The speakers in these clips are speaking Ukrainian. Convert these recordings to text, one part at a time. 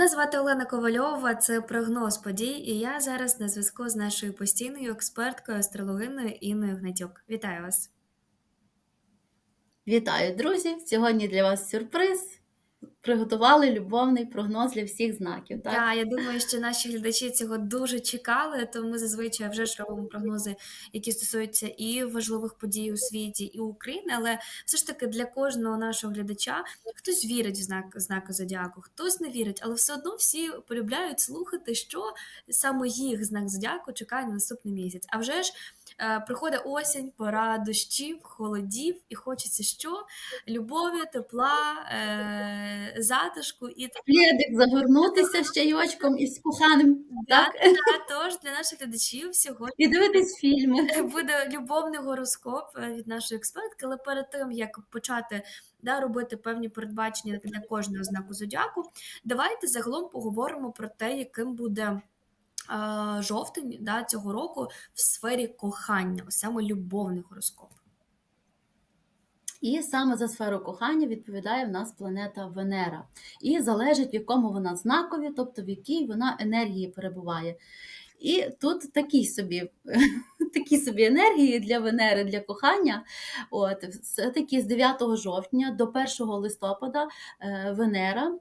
Мене звати Олена Ковальова, це прогноз подій, і я зараз на зв'язку з нашою постійною експерткою астрологиною Інною Гнатюк. Вітаю вас! Вітаю, друзі! Сьогодні для вас сюрприз. Приготували любовний прогноз для всіх знаків. Так? Так, я думаю, що наші глядачі цього дуже чекали, тому ми зазвичай вже ж робимо прогнози, які стосуються і важливих подій у світі, і України. Але все ж таки для кожного нашого глядача хтось вірить в знак знаки зодіаку, хтось не вірить, але все одно всі полюбляють слухати, що саме їх знак зодіаку чекає на наступний місяць. А вже ж е, приходить осінь, пора дощів, холодів, і хочеться що? Любові, тепла. Е- затишку і Плєдик загорнутися з чайочком і з коханим. Да, Так? та, тож для наших глядачів сьогодні І дивитись фільми. буде любовний гороскоп е, від нашої експертки, але перед тим як почати да, робити певні передбачення для кожного знаку зодіаку, давайте загалом поговоримо про те, яким буде. Жовтень да, цього року в сфері кохання, саме любовний гороскоп. І саме за сферу кохання відповідає в нас планета Венера. І залежить, в якому вона знакові, тобто в якій вона енергії перебуває. І тут такі собі такі собі енергії для Венери, для кохання. От, Все-таки з 9 жовтня до 1 листопада е, Венера,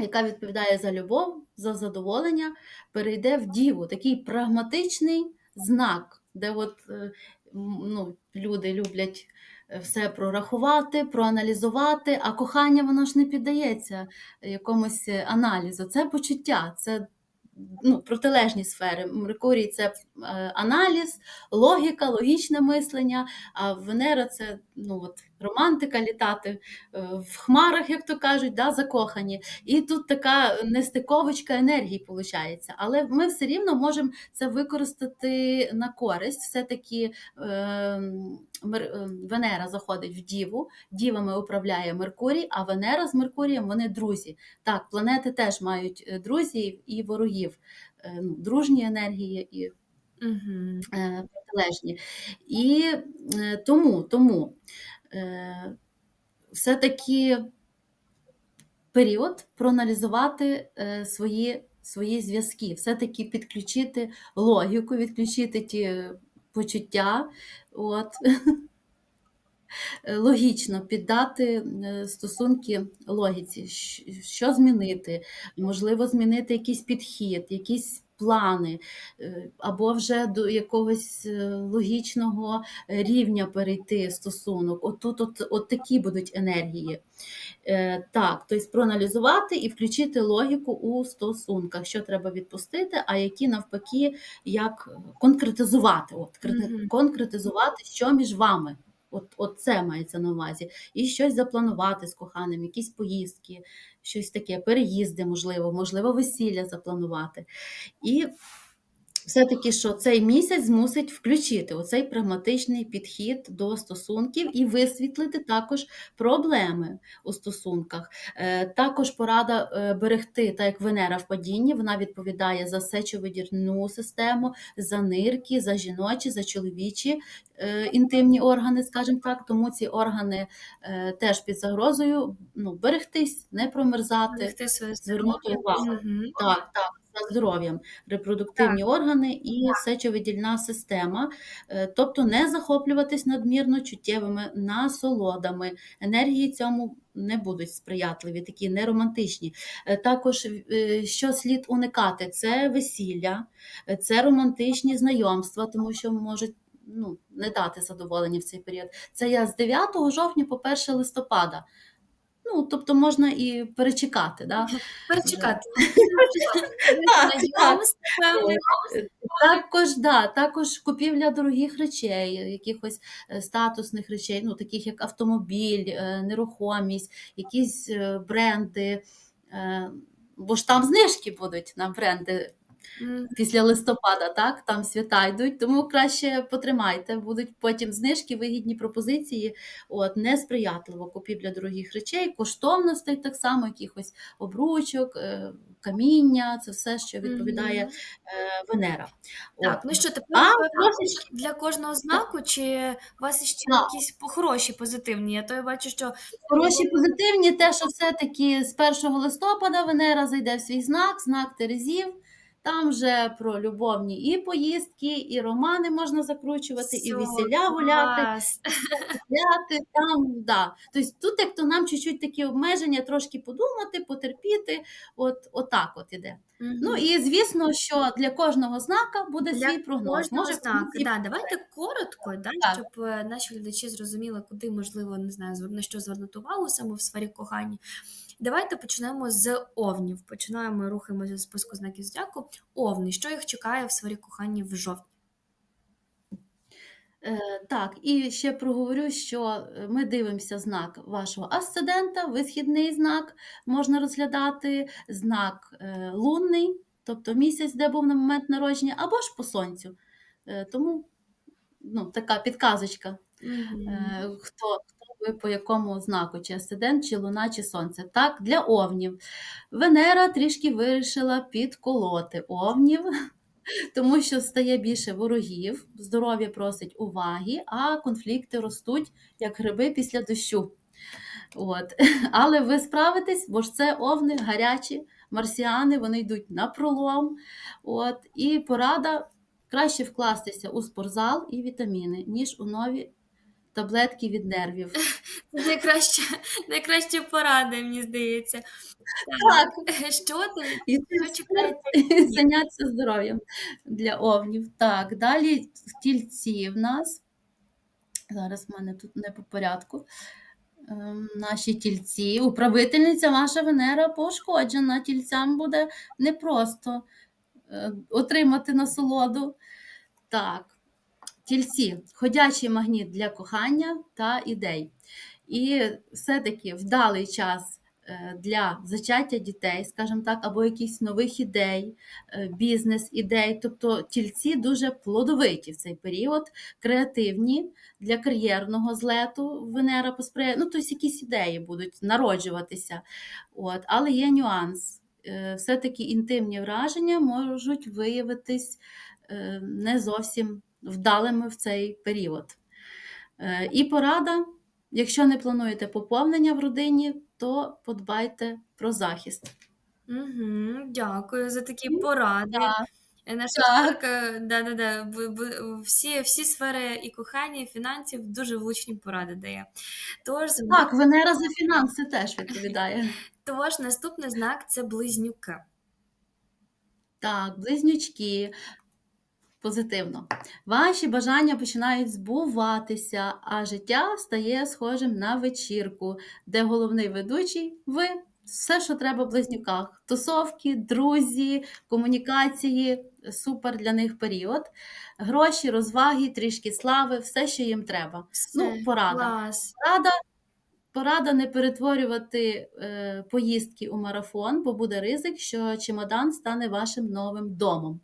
яка відповідає за любов, за задоволення, перейде в Діву, такий прагматичний знак, де от, е, ну, люди люблять все прорахувати, проаналізувати, а кохання воно ж не піддається якомусь аналізу. Це почуття, це ну, протилежні сфери. Меркурій це е, аналіз, логіка, логічне мислення, а Венера це ну, от, романтика літати е, в хмарах, як то кажуть, да, закохані. І тут така нестиковочка енергії виходить. Але ми все рівно можемо це використати на користь. Все-таки е, Венера заходить в Діву, дівами управляє Меркурій, а Венера з Меркурієм вони друзі. Так, планети теж мають друзів і ворогів, ну, дружні енергії і угу. протилежні. І тому, тому Е, все-таки період проаналізувати е, свої свої зв'язки, все-таки підключити логіку, відключити ті почуття. От. Логічно піддати е, стосунки логіці, що змінити, можливо, змінити якийсь підхід, якісь плани, е, або вже до якогось е, логічного рівня перейти стосунок. Отут от, от такі будуть енергії. Е, так, тобто проаналізувати і включити логіку у стосунках, що треба відпустити, а які навпаки, як конкретизувати, от, конкретизувати, що між вами. От, от це мається на увазі. І щось запланувати з коханим, якісь поїздки, щось таке, переїзди, можливо, можливо, весілля запланувати. І все-таки, що цей місяць змусить включити оцей прагматичний підхід до стосунків і висвітлити також проблеми у стосунках. Е, також порада е, берегти, так як Венера в падінні, вона відповідає за сечовидірну систему, за нирки, за жіночі, за чоловічі е, інтимні органи, скажімо так, тому ці органи теж під загрозою ну, берегтись, не промерзати, звернути увагу. Так, так за здоров'ям, репродуктивні так. органи і сечовидільна система, е, тобто не захоплюватись надмірно чуттєвими насолодами. Енергії цьому не будуть сприятливі, такі неромантичні. Е, також е, що слід уникати, це весілля, це романтичні знайомства, тому що можуть. Ну, не дати задоволення в цей період. Це я з 9 жовтня по 1 листопада. Ну, тобто можна і перечекати. Да? Перечекати. Також да, також купівля дорогих речей, якихось е, статусних речей, ну, таких як автомобіль, е, нерухомість, якісь е, бренди, бо ж там знижки будуть на бренди. Після листопада, так, там свята йдуть, тому краще потримайте, будуть потім знижки, вигідні пропозиції, от, несприятливо купівля дорогих речей, коштовностей так само, якихось обручок, е, каміння, це все, що відповідає е, Венера. Так, От. ну що, тепер А трошечки для кожного знаку, чи у вас іще Так. якісь хороші, позитивні? А то я бачу, що Хороші позитивні, те, що все-таки з 1 листопада Венера зайде в свій знак, знак Терезів. Там вже про любовні і поїздки, і романи можна закручувати, і Всьо, весілля гуляти, гуляти там, да. Тобто тут як то нам чуть-чуть такі обмеження, трошки подумати, потерпіти, от, отак от іде. Ну і звісно, що для кожного знака буде Для свій прогноз. Може, комусь і Да, давайте коротко, да, Так. щоб е, наші глядачі зрозуміли, куди можливо не знаю, на що звернути увагу саме в сфері кохання. Давайте почнемо з овнів. Починаємо рухаємося з списку знаків зодіаку. Овни, що їх чекає в сфері кохання в жовтні? Е, Так, і ще проговорю, що е, ми дивимося знак вашого асцендента, висхідний знак можна розглядати, знак е, лунний, тобто місяць, де був на момент народження, або ж по сонцю. Е, Тому ну, така підказочка, е, хто ви по якому знаку, чи асцендент, чи луна, чи сонце. Так, для овнів. Венера трішки вирішила підколоти овнів тому що стає більше ворогів, здоров'я просить уваги, а конфлікти ростуть як гриби після дощу. От. Але ви справитесь, бо ж це овни гарячі, марсіани, вони йдуть на пролом. От. І порада краще вкластися у спортзал і вітаміни, ніж у нові таблетки від нервів. Це найкраща, найкраща порада, мені здається. Так, Що ти і чекається? зайнятися здоров'ям для овнів. Так, далі тільці в нас. Зараз в мене тут не по порядку. Ем, Наші тільці, управительниця ваша Венера пошкоджена. Тільцям буде непросто е, отримати насолоду. Так, тільці, ходячий магніт для кохання та ідей. І все-таки вдалий час е, для зачаття дітей, скажімо так, або якихось нових ідей, е, бізнес-ідей. Тобто тільці дуже плодовиті в цей період, креативні для кар'єрного злету. Венера посприяє. Ну, тобто якісь ідеї будуть народжуватися. От. Але є нюанс. Е, Все-таки інтимні враження можуть виявитись не зовсім вдалими в цей період. Е, І порада, якщо не плануєте поповнення в родині, то подбайте про захист. Угу, дякую за такі поради. Так, Е, Наша так. да-да-да, б- б- всі, всі сфери і кохання, і фінансів дуже влучні поради дає. Тож, Так, Венера за фінанси теж відповідає. тож наступний знак це близнюки. Так, близнючки. Позитивно. Ваші бажання починають збуватися, а життя стає схожим на вечірку, де головний ведучий ви. Все, що треба в близнюках: тусовки, друзі, комунікації супер для них період. Гроші, розваги, трішки слави, все, що їм треба. Все, Ну, порада. клас. Порада, порада не перетворювати е, поїздки у марафон, бо буде ризик, що чемодан стане вашим новим домом.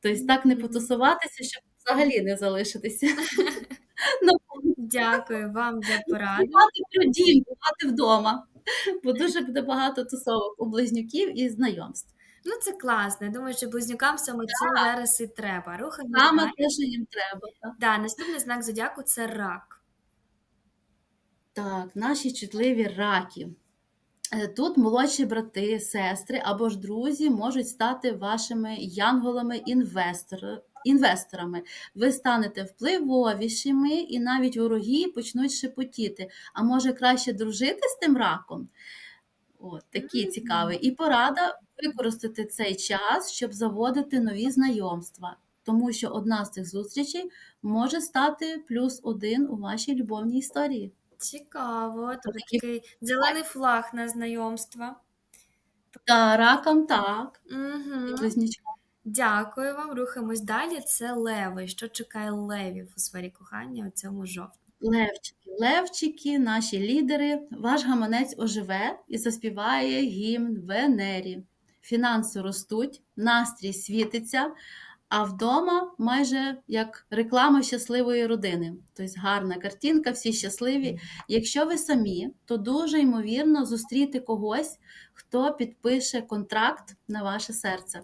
Тобто так не потусуватися, щоб взагалі не залишитися. Ну, Дякую вам за пораду. Бувати про дім, бувати вдома. Бо дуже буде багато тусовок у близнюків і знайомств. Ну, це класно. Я думаю, що близнюкам саме це зараз і треба. Рухаємо Саме те, що їм треба. Так, Да, наступний знак зодіаку це рак. так наші чутливі раки. Е, Тут молодші брати, сестри або ж друзі можуть стати вашими янголами-інвестор- інвесторами. Ви станете впливовішими, і навіть вороги почнуть шепотіти. А може краще дружити з тим раком? От, такі цікаві. І порада використати цей час, щоб заводити нові знайомства. Тому що одна з цих зустрічей може стати плюс один у вашій любовній історії. Цікаво. Тобто Такі- такий зелений флаг на знайомства. Та ракам так, і Угу. Дякую вам. Рухаємось далі. Це леви. Що чекає левів у сфері кохання у цьому жовтні? Левчики, левчики, наші лідери, ваш гаманець оживе і заспіває гімн Венері. фінанси ростуть, настрій світиться, а вдома майже як реклама щасливої родини. Тобто гарна картинка, всі щасливі. Якщо ви самі, то дуже ймовірно зустріти когось, хто підпише контракт на ваше серце.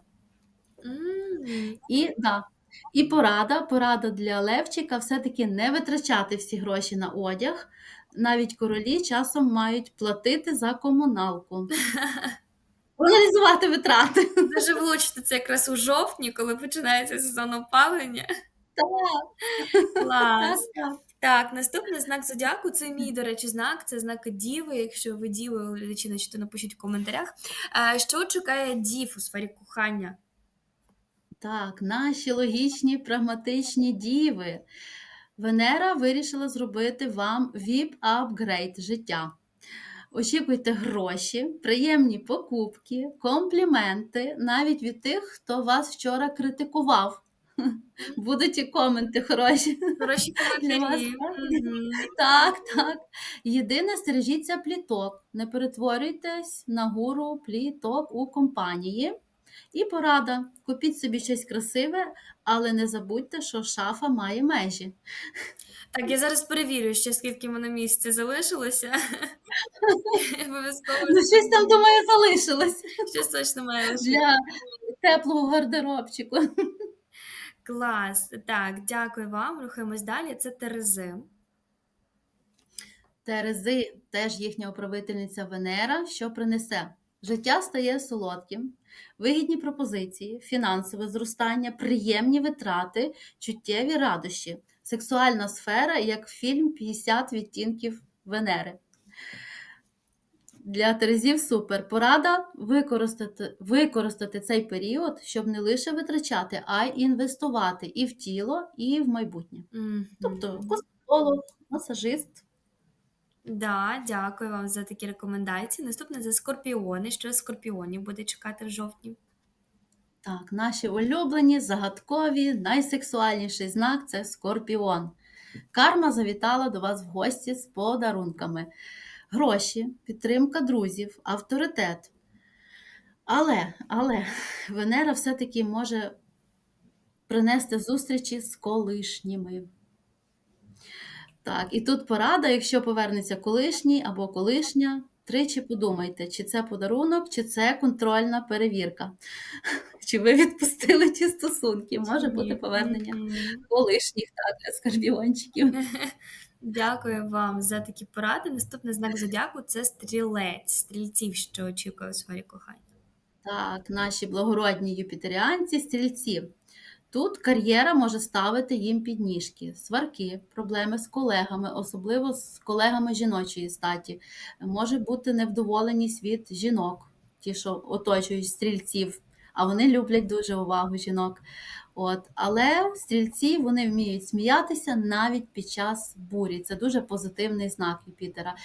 І да. І порада, порада для Левчика все-таки не витрачати всі гроші на одяг. Навіть королі часом мають платити за комуналку. Аналізувати витрати. Дуже влучно це якраз у жовтні, коли починається сезон опалення. Так, Клас. так. Так, наступний знак зодіаку це мій, до речі, знак, це знак Діви. Якщо ви діви, глядачі, то напишіть в коментарях. Що чекає дів у сфері кохання? Так, наші логічні, прагматичні діви. Венера вирішила зробити вам VIP-апгрейд життя. Очікуйте гроші, приємні покупки, компліменти навіть від тих, хто вас вчора критикував. Будуть і коменти хороші. Хороші Для вас, так? Так. Єдине, стережіться пліток. Не перетворюйтесь на гуру пліток у компанії. І порада: купіть собі щось красиве, але не забудьте, що шафа має межі. Так, я зараз перевірю, ще скільки мене місця залишилося. Ну, щось там, думаю, залишилось щось точно має для теплого гардеробчику. Клас. Так, дякую вам. Рухаємось далі. Це Терези. Терези, теж їхня управительниця Венера, що принесе. Життя стає солодким, вигідні пропозиції, фінансове зростання, приємні витрати, чуттєві радощі, сексуальна сфера, як фільм 50 відтінків Венери. Для Терезів супер. Порада використати, використати цей період, щоб не лише витрачати, а й інвестувати і в тіло, і в майбутнє. Мгм. Тобто косметолог, масажист. Да, дякую вам за такі рекомендації. Наступне це скорпіони. Що скорпіонів буде чекати в жовтні? Так, наші улюблені, загадкові, найсексуальніший знак це скорпіон. Карма завітала до вас в гості з подарунками. Гроші, підтримка друзів, авторитет. Але, але Венера все-таки може принести зустрічі з колишніми. Так, і тут порада, якщо повернеться колишній або колишня, тричі подумайте, чи це подарунок, чи це контрольна перевірка. Чи ви відпустили ті стосунки? Може бути повернення колишніх так, скорпіончиків. Дякую вам за такі поради. Наступний знак зодіаку це стрілець, стрільців, що очікує у сфері кохання. Так, наші благородні юпітеріанці, стрільці. Тут кар'єра може ставити їм підніжки, сварки, проблеми з колегами, особливо з колегами жіночої статі. Може бути невдоволеність від жінок, ті, що оточують стрільців, а вони люблять дуже увагу жінок. От. Але стрільці вони вміють сміятися навіть під час бурі. Це дуже позитивний знак Юпітера.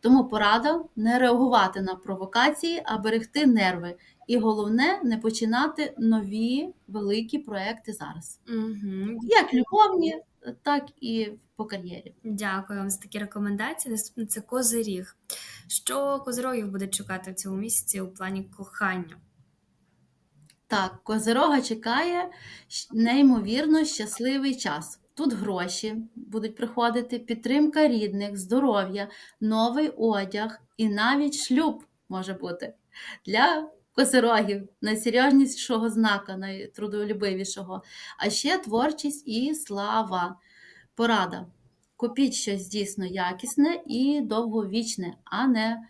Тому порада не реагувати на провокації, а берегти нерви. І головне не починати нові великі проекти зараз, Угу. як любовні, так і по кар'єрі. Дякую вам за такі рекомендації. Наступне це козиріг. Що козирогів буде чекати в цьому місяці у плані кохання? Так, Козирога чекає неймовірно щасливий час. Тут гроші будуть приходити, підтримка рідних, здоров'я, новий одяг і навіть шлюб може бути для козирогів, найсерйознішого знака, найтрудолюбивішого. А ще творчість і слава. Порада. Купіть щось дійсно якісне і довговічне, а не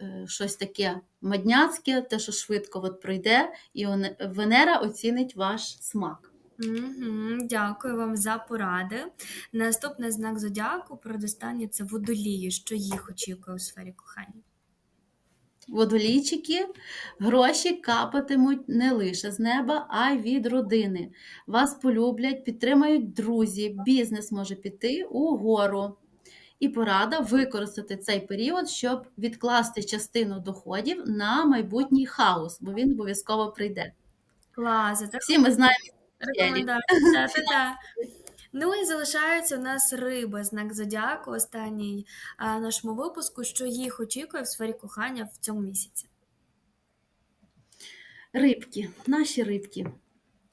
е, щось таке модняцьке, те, що швидко от пройде, і Венера оцінить ваш смак. Угу. Дякую вам за поради. Наступний знак зодіаку передостанній це водолії. Що їх очікує у сфері кохання? Водолійчики, гроші капатимуть не лише з неба, а й від родини. Вас полюблять, підтримають друзі, бізнес може піти угору. І порада використати цей період, щоб відкласти частину доходів на майбутній хаос, бо він обов'язково прийде. Клас, це Всі ми знаємо, рекомендації. Ну і залишається у нас риба, знак зодіаку, останній нашому випуску, що їх очікує в сфері кохання в цьому місяці. Рибки, наші рибки.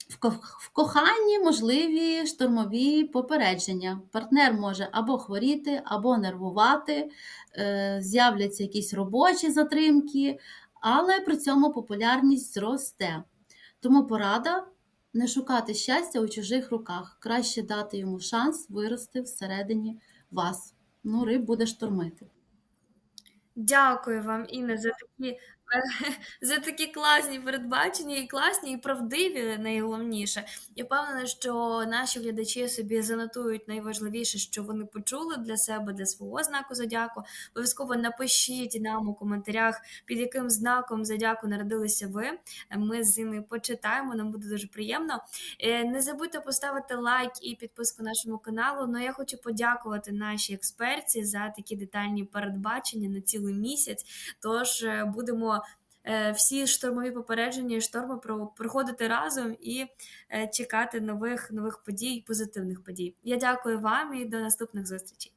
В ко- В коханні можливі штормові попередження. Партнер може або хворіти, або нервувати, е, з'являться якісь робочі затримки, але при цьому популярність зросте. Тому порада не шукати щастя у чужих руках. Краще дати йому шанс вирости всередині вас. Ну, риб буде штормити. Дякую вам, Інна, за такі, за такі класні передбачення, і класні, і правдиві, найголовніше. Я впевнена, що наші глядачі собі занотують найважливіше, що вони почули для себе, для свого знаку зодіаку. Обов'язково напишіть нам у коментарях, під яким знаком зодіаку народилися ви. Ми з Інною почитаємо, нам буде дуже приємно. Е, Не забудьте поставити лайк і підписку нашому каналу. Ну я хочу подякувати нашій експерті за такі детальні передбачення на цілий місяць. Тож е, будемо всі штормові попередження і шторми про- проходити разом і е, чекати нових нових подій, позитивних подій. Я дякую вам і до наступних зустрічей.